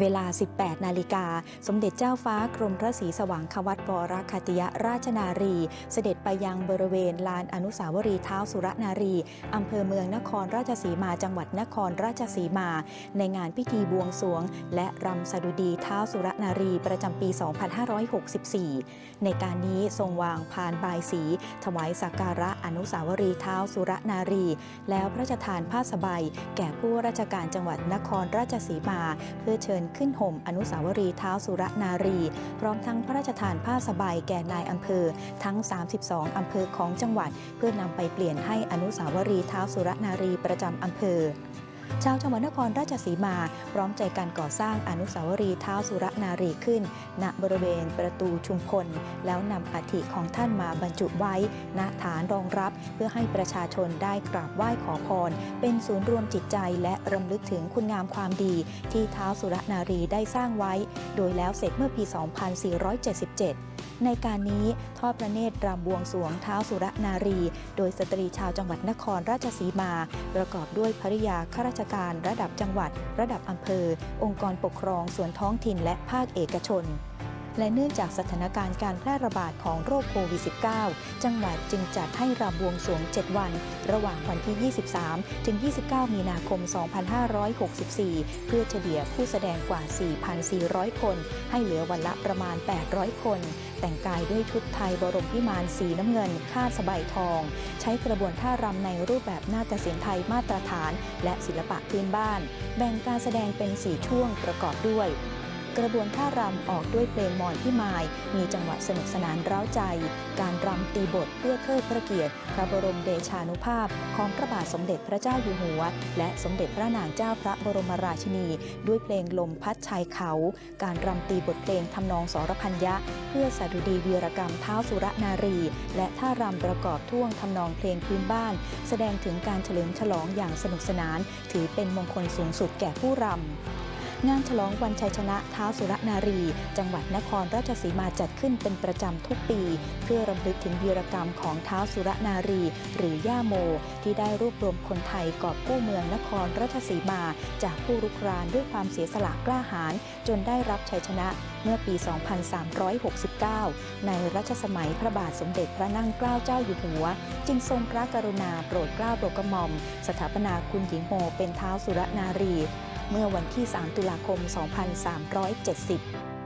เวลา 18 นาฬิกา สมเด็จเจ้าฟ้ากรมพระศรีสว่างควัตวรคติยราชนารี เสด็จไปยังบริเวณลานอนุสาวรีย์เท้าสุรนารี อำเภอเมืองนครราชสีมาจังหวัดนครราชสีมา ในงานพิธีบวงสรวง และรำสดุดีเท้าสุรนารีประจำปี 2564 ในการนี้ทรงวางพานบายสี ถวายสักการะอนุสาวรีย์เท้าสุรนารี แล้วพระราชทานผ้าสบายแก่ผู้ราชการจังหวัดนครราชสีมา เพื่อเชิญขึ้นห่มอนุสาวรีย์เท้าสุรนารี พร้อมทั้งพระราชทานผ้าสบายแก่นายอำเภอ ทั้ง 32 อำเภอของจังหวัด เพื่อนำไปเปลี่ยนให้อนุสาวรีย์เท้าสุรนารีประจำอำเภอ ชาวจังหวัดนครราชสีมา พร้อมใจการก่อสร้างอนุสาวรีย์เท้าสุรนารีขึ้น ณบริเวณประตูชุมพล แล้วนำอัฐิของท่านมาบรรจุไว้ ณฐานรองรับ เพื่อให้ประชาชนได้กราบไหว้ขอพร เป็นศูนย์รวมจิตใจและรำลึกถึงคุณงามความดี ที่เท้าสุรนารีได้สร้างไว้ โดยแล้วเสร็จเมื่อปี 2477 ในการนี้ทอดพระเนตรรำบวงสวงเท้าสุรนารี โดยสตรีชาวจังหวัดนครราชสีมา ประกอบด้วยภริยาข้าราชการระดับจังหวัด ระดับอำเภอ องค์กรปกครองส่วนท้องถิ่นและภาคเอกชน และเนื่องจากสถานการณ์การแพร่ระบาดของโรคโควิด -19 จังหวัดจึงจัดให้รำบวงสรวง 7 วัน ระหว่างวันที่ 23 ถึง 29 มีนาคม 2564 เพื่อเฉลี่ยผู้แสดงกว่า 4,400 คน ให้เหลือวันละประมาณ 800 คน แต่งกายด้วยชุดไทยบรมพิมานสีน้ำเงินคาดสบายทอง ใช้กระบวนท่ารำในรูปแบบนาฏศิลป์ไทยมาตรฐาน และศิลปะพื้นบ้าน แบ่งการแสดงเป็น 4 ช่วงประกอบด้วย กระบวนท่ารำออกด้วยเพลงมอนพิมาย มีจังหวะสนุกสนานเร้าใจ การรำตีบทเพื่อเทิดพระเกียรติ พระบรมเดชานุภาพ ของพระบาทสมเด็จพระเจ้าอยู่หัว และสมเด็จพระนางเจ้าพระบรมราชินี ด้วยเพลงลมพัดชายเขา การรำตีบทเพลงทำนองสรพัญญะ เพื่อสดุดีวีรกรรมเท้าสุรนารี และท่ารำประกอบท่วงทำนองเพลงพื้นบ้าน แสดงถึงการเฉลิมฉลองอย่างสนุกสนาน ถือเป็นมงคลสูงสุดแก่ผู้รำ งานฉลองวันชัยชนะเท้าสุรนารี จังหวัดนครราชสีมาจัดขึ้นเป็นประจำทุกปี เพื่อรำลึกถึงวีรกรรมของเท้าสุรนารี หรือย่าโม ที่ได้รวบรวมคนไทยกอบกู้เมืองนครราชสีมา จากผู้รุกรานด้วยความเสียสละกล้าหาญจนได้รับชัยชนะเมื่อปี 2369 ในรัชสมัยพระบาทสมเด็จพระนั่งเกล้าเจ้าอยู่หัว จึงทรงพระกรุณาโปรดเกล้าโปรดกระหม่อม สถาปนาคุณหญิงโมเป็นเท้าสุรนารี เมื่อวันที่ 3 ตุลาคม 2370